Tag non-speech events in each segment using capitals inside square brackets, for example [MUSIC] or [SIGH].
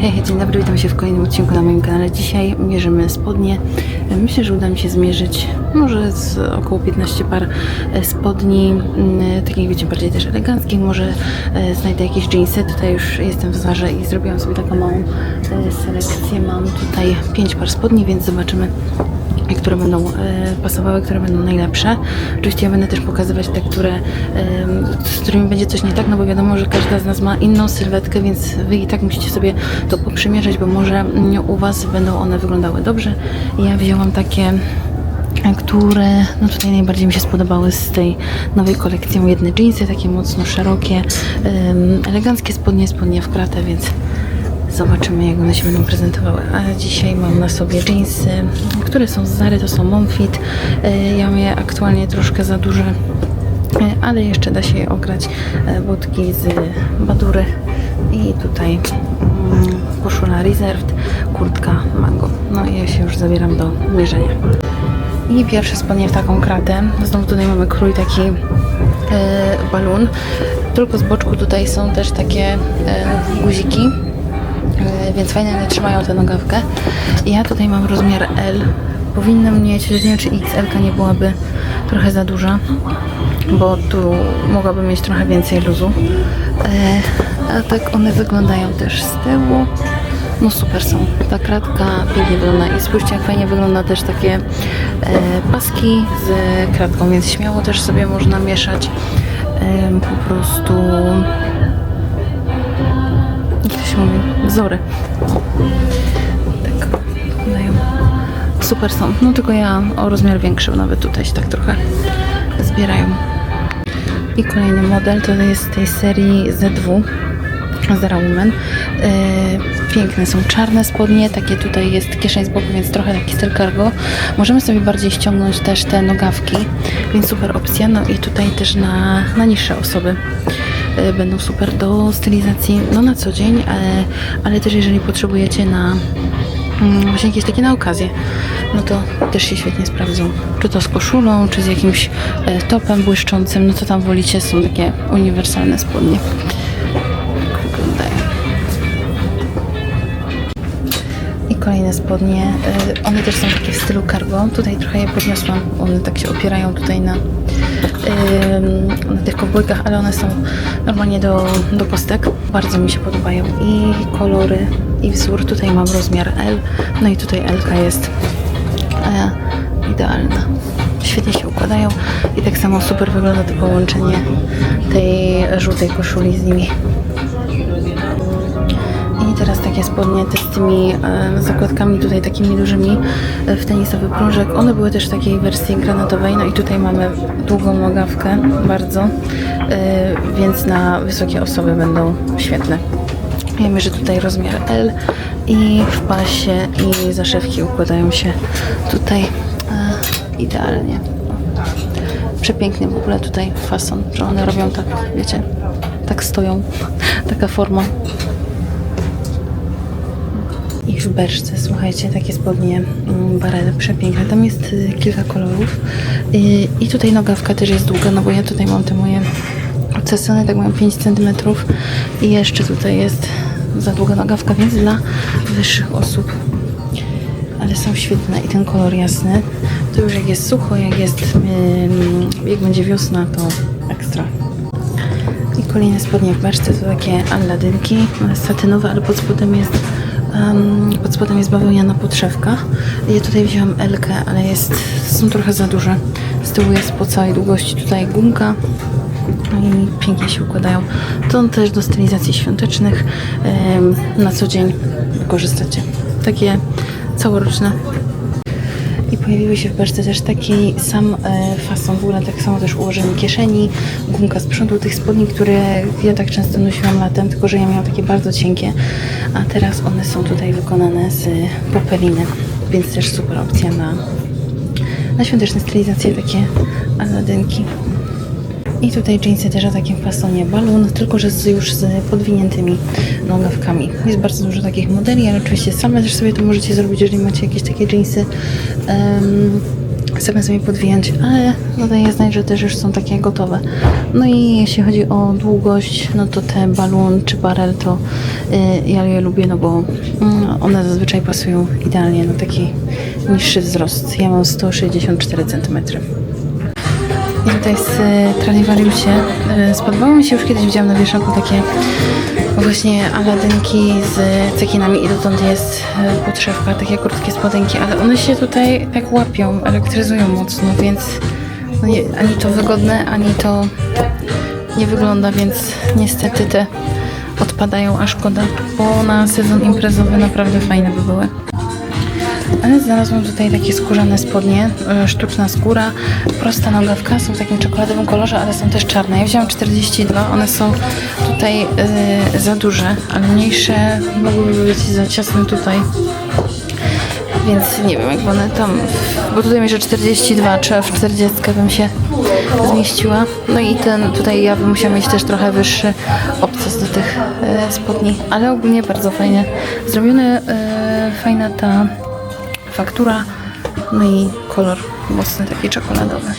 Hej, dzień dobry, witam się w kolejnym odcinku na moim kanale. Dzisiaj mierzymy spodnie. Myślę, że uda mi się zmierzyć może z około 15 par e, spodni, mm, takich wiecie, bardziej też eleganckich. Może e, znajdę jakieś jeansy. Tutaj już jestem w Zarze i zrobiłam sobie taką małą e, selekcję. Mam tutaj 5 par spodni, więc zobaczymy które będą e, pasowały, które będą najlepsze. Oczywiście ja będę też pokazywać te, które, z którymi będzie coś nie tak, no bo wiadomo, że każda z nas ma inną sylwetkę, więc Wy i tak musicie sobie to poprzymierzać, bo może u Was będą one wyglądały dobrze. Ja wzięłam takie które no tutaj najbardziej mi się spodobały z tej nowej kolekcji. Jedne jeansy, takie mocno szerokie, eleganckie spodnie, spodnie w kratę, więc Zobaczymy, jak one się będą prezentowały. A dzisiaj mam na sobie jeansy, które są z Zary, to są Momfit. E, Ja mam je aktualnie troszkę za duże, e, ale jeszcze da się je ograć. E, Butki z Badury i tutaj mm, koszula Reserved, kurtka Mango. No i ja się już zabieram do mierzenia. I pierwsze spodnie w taką kratę. Znowu tutaj mamy krój taki e, balun. Tylko z boczku tutaj są też takie guziki. Więc fajnie one trzymają tę nogawkę. Ja tutaj mam rozmiar L. Powinnam mieć, nie wiem czy XL nie byłaby trochę za duża, bo tu mogłabym mieć trochę więcej luzu. E, a tak one wyglądają też z tyłu. No super są. Ta kratka pięknie wygląda i spójrzcie jak fajnie wygląda też takie e, paski z kratką, więc śmiało też sobie można mieszać e, po prostu mówi, wzory. Tak wyglądają. Super są. No tylko ja o rozmiar większy, nawet tutaj się tak trochę zbierają. I kolejny model to jest z tej serii Z2 Zara Woman. Yy, piękne są czarne spodnie, takie tutaj jest kieszeń z boku, więc trochę taki styl cargo. Możemy sobie bardziej ściągnąć też te nogawki, więc super opcja. No i tutaj też na, na niższe osoby będą super do stylizacji, no na co dzień, ale, ale też jeżeli potrzebujecie na mm, właśnie jakieś takie na okazję, no to też się świetnie sprawdzą. Czy to z koszulą, czy z jakimś e, topem błyszczącym, no to tam wolicie, są takie uniwersalne spodnie. Kolejne spodnie. y, One też są takie w stylu cargo. Tutaj trochę je podniosłam. One tak się opierają tutaj na, na tych kowbojkach, ale one są normalnie do, do kostek. Bardzo mi się podobają. I kolory, i wzór. Tutaj mam rozmiar L. No i tutaj L jest e, idealna. Świetnie się układają i tak samo super wygląda to połączenie tej żółtej koszuli z nimi. Teraz takie spodnie te z tymi e, zakładkami tutaj takimi dużymi e, w tenisowy prążek. One były też w takiej wersji granatowej. No i tutaj mamy długą nogawkę bardzo, e, więc na wysokie osoby będą świetne. Wiemy, że tutaj rozmiar L i w pasie i zaszewki układają się tutaj e, idealnie. Przepiękny w ogóle tutaj fason, że one robią tak, wiecie, tak stoją, [LAUGHS] taka forma. I w beczce, słuchajcie, takie spodnie mm, barele przepiękne. Tam jest y, kilka kolorów. Y, I tutaj nogawka też jest długa, no bo ja tutaj mam te moje cesony, tak mają 5 cm. I jeszcze tutaj jest za długa nogawka, więc dla wyższych osób. Ale są świetne i ten kolor jasny. To już jak jest sucho, jak jest, jak będzie wiosna, to ekstra. I kolejne spodnie w beczce to takie alladynki, satynowe, ale pod spodem jest em, pod spodem jest bawełniana podszewka. Ja tutaj wzięłam Elkę, ale jest, są trochę za duże. Z tyłu jest po całej długości tutaj gumka i pięknie się układają. To też do stylizacji świątecznych em, na co dzień wykorzystacie. Takie całoroczne i pojawiły się w beczce też taki sam e, fason, w ogóle tak samo też ułożenie kieszeni, gumka z przodu tych spodni, które ja tak często nosiłam latem, tylko że ja miałam takie bardzo cienkie, a teraz one są tutaj wykonane z popeliny, więc też super opcja na, na świąteczne stylizacje, takie aladynki. I tutaj jeansy też o takim fasonie balon, tylko że z, już z podwiniętymi nogawkami. Jest bardzo dużo takich modeli, ale oczywiście same też sobie to możecie zrobić, jeżeli macie jakieś takie jeansy. em, Chcemy sobie podwijać, ale daje znać, że też już są takie gotowe. No i jeśli chodzi o długość, no to te balon czy barel to y, ja je lubię, no bo mm, one zazwyczaj pasują idealnie na taki niższy wzrost. Ja mam 164 cm. I tutaj z Tralivariusie y, spodobało mi się już kiedyś widziałam na wieszaku takie właśnie aladynki z cekinami i dotąd jest y, podszewka, takie krótkie spodenki, ale one się tutaj tak łapią, elektryzują mocno, więc no nie, ani to wygodne, ani to nie wygląda, więc niestety te odpadają, a szkoda, bo na sezon imprezowy naprawdę fajne by były. Ale znalazłam tutaj takie skórzane spodnie, e, sztuczna skóra, prosta nogawka, są w takim czekoladowym kolorze, ale są też czarne. Ja wziąłam 42, one są tutaj e, za duże, ale mniejsze mogłyby być za ciasne tutaj. Więc nie wiem jak one tam, bo tutaj mierzę 42, czy w 40 bym się zmieściła. No i ten tutaj ja bym musiała mieć też trochę wyższy obcas do tych e, spodni, ale ogólnie bardzo fajnie zrobione, fajna ta faktura, no i kolor mocny, taki czekoladowy.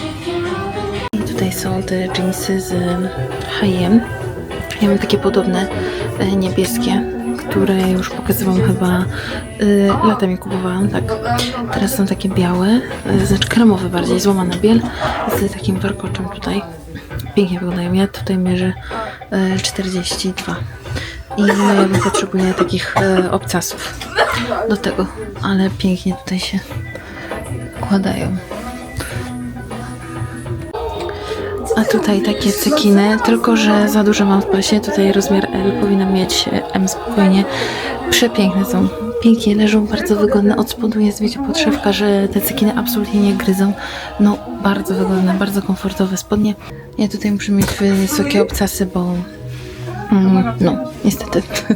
I tutaj są te jeansy z H&M. Ja mam takie podobne, e, niebieskie, które już pokazywałam chyba y, latem kupowałam, tak. Teraz są takie białe, y, znaczy kremowe bardziej, złamana biel z takim warkoczem tutaj. Pięknie wyglądają. Ja tutaj mierzę y, 42. I no, ja bym potrzebuję takich y, obcasów do tego, ale pięknie tutaj się układają. A tutaj takie cekiny, tylko że za duże mam w pasie. Tutaj rozmiar L powinna mieć M spokojnie. Przepiękne są. Pięknie leżą, bardzo wygodne. Od spodu jest, wiecie, podszewka, że te cekiny absolutnie nie gryzą. No, bardzo wygodne, bardzo komfortowe spodnie. Ja tutaj muszę mieć wysokie obcasy, bo mm, no, niestety [LAUGHS]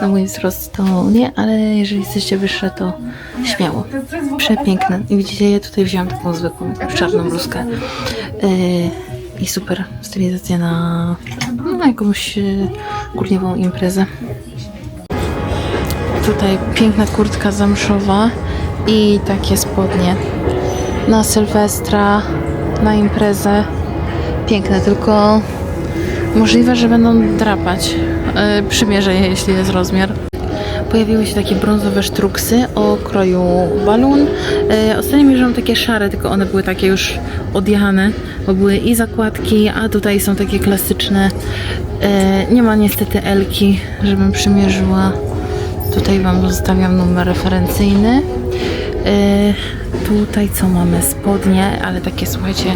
na mój wzrost to nie, ale jeżeli jesteście wyższe, to śmiało. Przepiękne. I widzicie, ja tutaj wziąłam taką zwykłą, czarną bluzkę. Yy, i super stylizacja na, na jakąś e, górniową imprezę. Tutaj piękna kurtka zamszowa i takie spodnie na Sylwestra, na imprezę. Piękne, tylko możliwe, że będą drapać. Yy, przymierzę je, jeśli jest rozmiar pojawiły się takie brązowe sztruksy o kroju balon. E, ostatnio mierzyłam takie szare, tylko one były takie już odjechane, bo były i zakładki, a tutaj są takie klasyczne. E, nie ma niestety Elki, żebym przymierzyła. Tutaj Wam zostawiam numer referencyjny. E, tutaj co mamy? Spodnie, ale takie słuchajcie,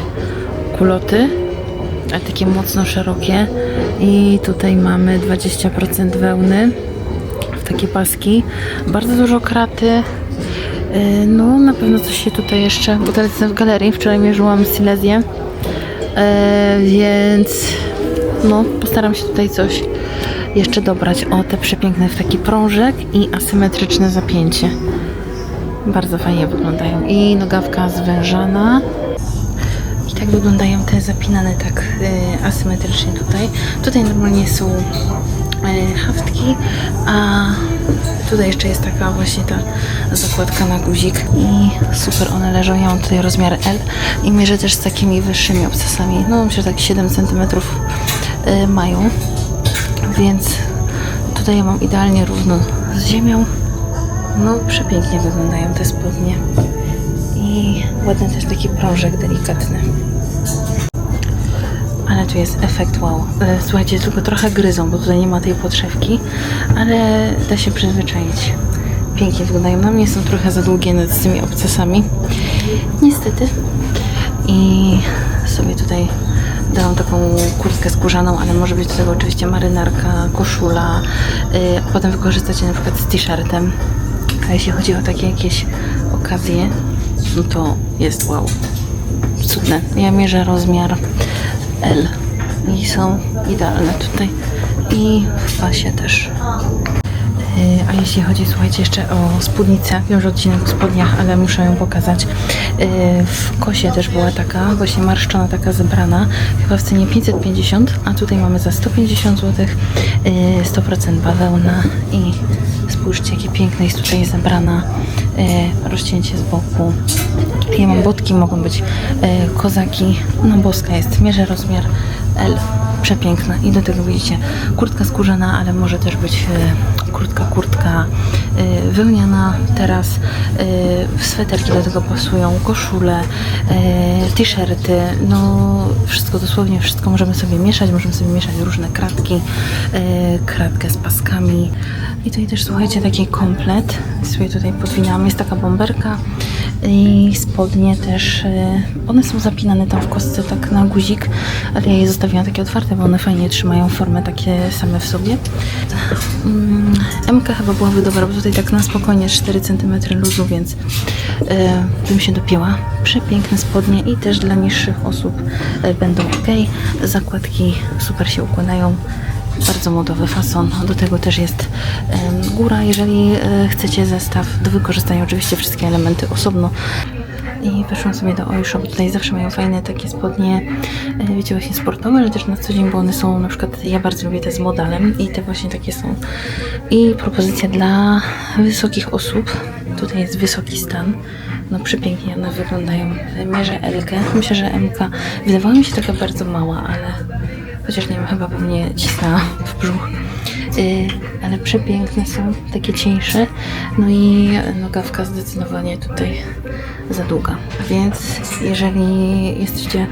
kuloty, takie mocno szerokie. I tutaj mamy 20% wełny takie paski. Bardzo dużo kraty. Yy, No, na pewno coś się tutaj jeszcze, bo teraz jestem w galerii, wczoraj mierzyłam Silesię, yy, więc no, postaram się tutaj coś jeszcze dobrać. O, te przepiękne w taki prążek i asymetryczne zapięcie. Bardzo fajnie wyglądają. I nogawka zwężana. I tak wyglądają te zapinane tak y, asymetrycznie tutaj. Tutaj normalnie są y, haftki, a tutaj jeszcze jest taka właśnie ta zakładka na guzik i super one leżą. Ja mam tutaj rozmiar L i mierzę też z takimi wyższymi obcasami. No myślę, że tak 7 cm y, mają, więc tutaj ja mam idealnie równo z ziemią. No przepięknie wyglądają te spodnie. I ładny też taki prążek delikatny. Ale tu jest efekt wow. E, Słuchajcie, tylko trochę gryzą, bo tutaj nie ma tej podszewki, ale da się przyzwyczaić. Pięknie wyglądają. Na mnie są trochę za długie nad z tymi obcasami. Niestety. I sobie tutaj dałam taką kurtkę skórzaną, ale może być do tego oczywiście marynarka, koszula, yy, a potem wykorzystać na przykład z t-shirtem. A jeśli chodzi o takie jakieś okazje, no to jest wow. Cudne. Ja mierzę rozmiar L i są idealne tutaj. I w pasie też. Yy, A jeśli chodzi, słuchajcie, jeszcze o spódnicę, wiem, że odcinek o spodniach, ale muszę ją pokazać. Yy, W kosie też była taka, właśnie marszczona, taka zebrana, chyba w cenie 550, a tutaj mamy za 150 zł, yy, 100% bawełna i Spójrzcie, jakie piękne jest tutaj zebrana e, rozcięcie z boku. Ja mam botki, mogą być e, kozaki. No boska jest, mierzę rozmiar L. Przepiękna. I do tego widzicie kurtka skórzana, ale może też być e, kurtka, kurtka e, wełniana teraz. E, sweterki do tego pasują, koszule, t-shirty, no wszystko, dosłownie wszystko możemy sobie mieszać, możemy sobie mieszać różne kratki, kratkę z paskami. I tutaj też słuchajcie, taki komplet sobie tutaj podwinęłam. Jest taka bomberka i spodnie też, e, one są zapinane tam w kostce tak na guzik, ale ja je zostawiłam takie otwarte, bo one fajnie trzymają formę takie same w sobie. Mm, MK chyba byłaby dobra, bo tutaj tak na spokojnie 4 cm luzu, więc e, bym się dopięła. Przepiękne spodnie i też dla niższych osób e, będą ok. Zakładki super się układają. Bardzo modowy fason. Do tego też jest góra, jeżeli e, chcecie zestaw do wykorzystania. Oczywiście wszystkie elementy osobno. I weszłam sobie do Oi Shop. Tutaj zawsze mają fajne takie spodnie, e, wiecie, właśnie sportowe, ale też na co dzień, bo one są na przykład, ja bardzo lubię te z modalem i te właśnie takie są. I propozycja dla wysokich osób. Tutaj jest wysoki stan. No przepięknie one wyglądają. Mierzę Elkę. Myślę, że MK wydawała mi się taka bardzo mała, ale chociaż nie wiem, chyba pewnie cisnęła w brzuch. Yy, ale przepiękne są, takie cieńsze. No i nogawka zdecydowanie tutaj za długa. Więc jeżeli jesteście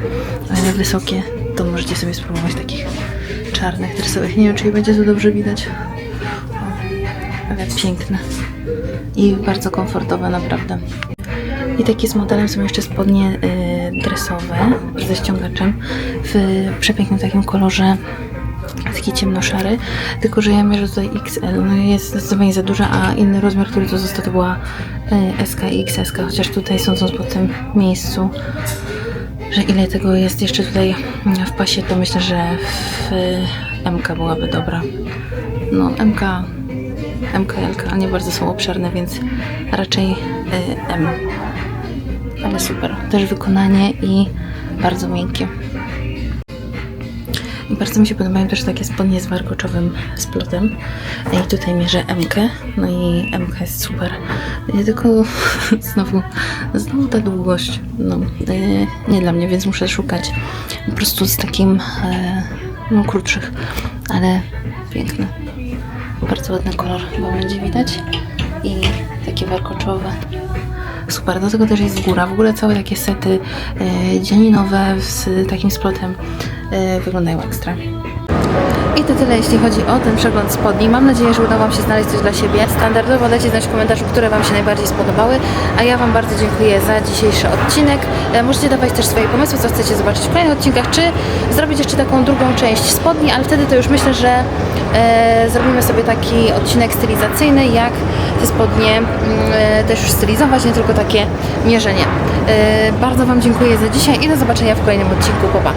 e, wysokie, to możecie sobie spróbować takich czarnych, dresowych. Nie wiem, czy je będzie tu dobrze widać. O, ale piękne. I bardzo komfortowe, naprawdę. I takie z modelem są jeszcze spodnie y, dresowe ze ściągaczem w przepięknym takim kolorze taki ciemnoszary, tylko że ja mierzę tutaj XL, no jest zdecydowanie za duża, a inny rozmiar, który tu został to była y, SK i XS, chociaż tutaj sądząc po tym miejscu, że ile tego jest jeszcze tutaj w pasie, to myślę, że w y, MK byłaby dobra. No MK MKL, a nie bardzo są obszerne, więc raczej y, M. Ale super. Też wykonanie i bardzo miękkie. I bardzo mi się podobają też takie spodnie z warkoczowym splotem. I tutaj mierzę MK. No i MK jest super. Y, Tylko [LAUGHS] znowu, znowu ta długość. No, y, nie dla mnie, więc muszę szukać po prostu z takim e, no, krótszych, ale piękne. Bardzo ładny kolor chyba będzie widać. I takie warkoczowe. Super, do tego też jest góra. W ogóle całe takie sety e, dzianinowe z takim splotem e, wyglądają ekstra. I to tyle, jeśli chodzi o ten przegląd spodni. Mam nadzieję, że udało Wam się znaleźć coś dla siebie. Standardowo dajcie znać w komentarzu, które Wam się najbardziej spodobały. A ja Wam bardzo dziękuję za dzisiejszy odcinek. E, Możecie dawać też swoje pomysły, co chcecie zobaczyć w kolejnych odcinkach, czy zrobić jeszcze taką drugą część spodni, ale wtedy to już myślę, że e, zrobimy sobie taki odcinek stylizacyjny, jak te spodnie mm, e, też już stylizować, nie tylko takie mierzenie. E, bardzo Wam dziękuję za dzisiaj i do zobaczenia w kolejnym odcinku. Pa, pa.